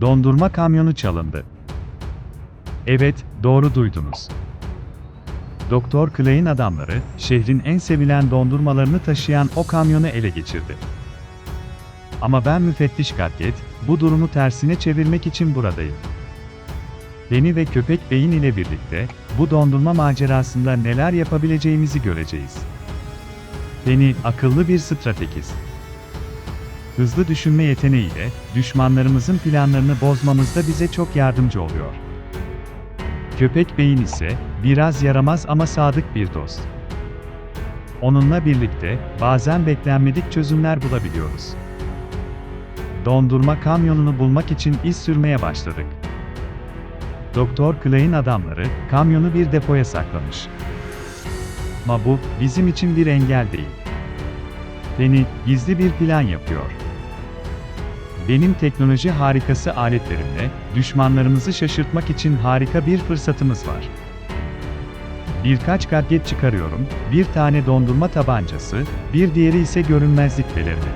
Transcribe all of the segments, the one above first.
dondurma kamyonu çalındı. Evet, doğru duydunuz. Doktor Clay'in adamları, şehrin en sevilen dondurmalarını taşıyan o kamyonu ele geçirdi. Ama ben müfettiş Gadget, bu durumu tersine çevirmek için buradayım. Beni ve köpek beyin ile birlikte, bu dondurma macerasında neler yapabileceğimizi göreceğiz. Beni, akıllı bir stratejist. Hızlı düşünme yeteneğiyle, düşmanlarımızın planlarını bozmamızda bize çok yardımcı oluyor. Köpek beyin ise, biraz yaramaz ama sadık bir dost. Onunla birlikte, bazen beklenmedik çözümler bulabiliyoruz. Dondurma kamyonunu bulmak için iz sürmeye başladık. Doktor Clay'in adamları, kamyonu bir depoya saklamış. Ama bu, bizim için bir engel değil. Beni, gizli bir plan yapıyor. Benim teknoloji harikası aletlerimle, düşmanlarımızı şaşırtmak için harika bir fırsatımız var. Birkaç gadget çıkarıyorum, bir tane dondurma tabancası, bir diğeri ise görünmezlik pelerini.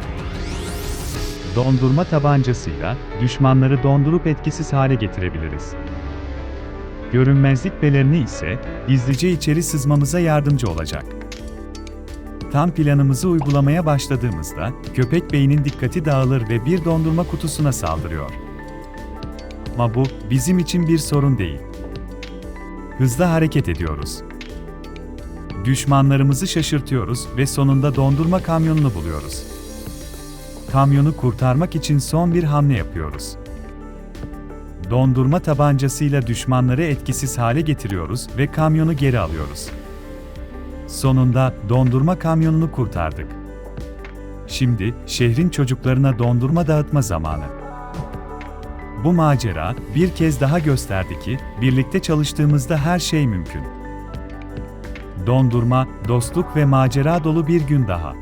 Dondurma tabancasıyla, düşmanları dondurup etkisiz hale getirebiliriz. Görünmezlik pelerini ise, gizlice içeri sızmamıza yardımcı olacak. Tam planımızı uygulamaya başladığımızda, köpek beynin dikkati dağılır ve bir dondurma kutusuna saldırıyor. Ama bu, bizim için bir sorun değil. Hızlı hareket ediyoruz. Düşmanlarımızı şaşırtıyoruz ve sonunda dondurma kamyonunu buluyoruz. Kamyonu kurtarmak için son bir hamle yapıyoruz. Dondurma tabancasıyla düşmanları etkisiz hale getiriyoruz ve kamyonu geri alıyoruz. Sonunda dondurma kamyonunu kurtardık. Şimdi şehrin çocuklarına dondurma dağıtma zamanı. Bu macera bir kez daha gösterdi ki birlikte çalıştığımızda her şey mümkün. Dondurma, dostluk ve macera dolu bir gün daha.